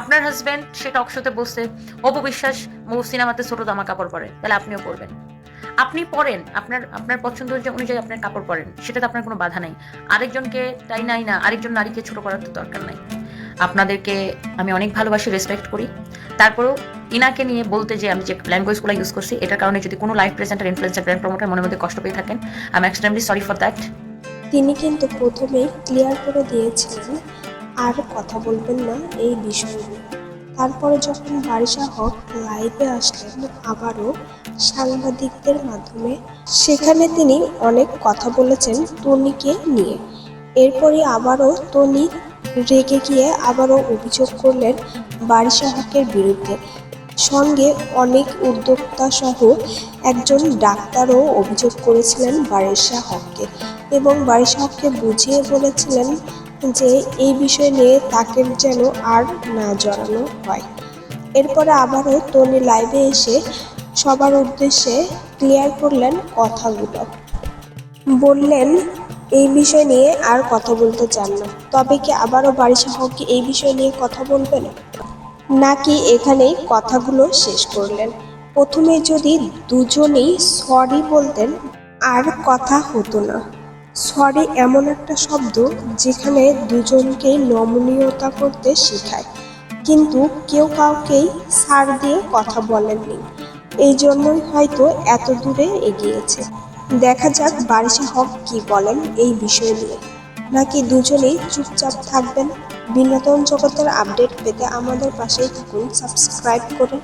আপনার হাজব্যান্ড সে টক শোতে বসে অপু বিশ্বাস সিনেমাতে ছোট জামা কাপড় পরে, তাহলে আপনিও পরবেন। আপনি পরেন, আপনার আপনার পছন্দ অনুযায়ী আপনার কাপড় পরেন, সেটাতে আপনার কোনো বাধা নাই। আরেকজনকে তাই নাই না, আরেকজন নারীকে ছোট করার তো দরকার নাই। আপনাদেরকে আমি অনেক ভালোবাসি রেসপেক্ট করি। তারপরেও ইনাকে নিয়ে বলতে যে আমি যে ল্যাঙ্গুয়েজগুলো ইউজ করছি, এটার কারণে যদি কোনো life presenter influencer brand promoter মনের মধ্যে কষ্ট পেয়ে থাকেন I'm extremely sorry for that তিনি কিন্তু প্রথমেই ক্লিয়ার করে দিয়েছিলেন আর কথা বলবেন না এই বিষয়। তারপরে যখন বারিশা হক লাইভে আসলেন, আবারও সাংবাদিকদের মাধ্যমে, সেখানে তিনি অনেক কথা বলেছেন তনিকে নিয়ে। এরপরে আবারও তনি রেগে গিয়ে আবারও অভিযোগ করলেন বারিশা হকের বিরুদ্ধে। সঙ্গে অনেক উদ্যোক্তা সহ একজন ডাক্তারও অভিযোগ করেছিলেন বারিশা হককে এবং বারিশা হককে বুঝিয়ে বলেছিলেন যে এই বিষয় নিয়ে তাকে যেন আর না জড়ানো হয়। এরপরে আবারও তনি লাইভে এসে সবার উদ্দেশ্যে ক্লিয়ার করলেন কথাগুলো। বললেন, এই বিষয় নিয়ে আর কথা বলতে চান না। তবে কি আবারও বাড়ি হক কি এই বিষয় নিয়ে কথা বলবেন? নাকি এখানেই কথাগুলো শেষ করলেন। প্রথমে যদি দুজনেই সরি বলতেন, আর কথা হতো না। সরি এমন একটা শব্দ যেখানে দুজনকেই নমনীয়তা করতে শেখায়। কিন্তু কেউ কাউকেই সার দিয়ে কথা বলেননি। এই জন্যই হয়তো এত দূরে এগিয়েছে। দেখা যাক বারিশা হক কি বলেন এই বিষয় নিয়ে। নাকি দুজনেই চুপচাপ থাকবেন? বিনোদন জগতের আপডেট পেতে আমাদের পাশেই থাকুন, সাবস্ক্রাইব করুন।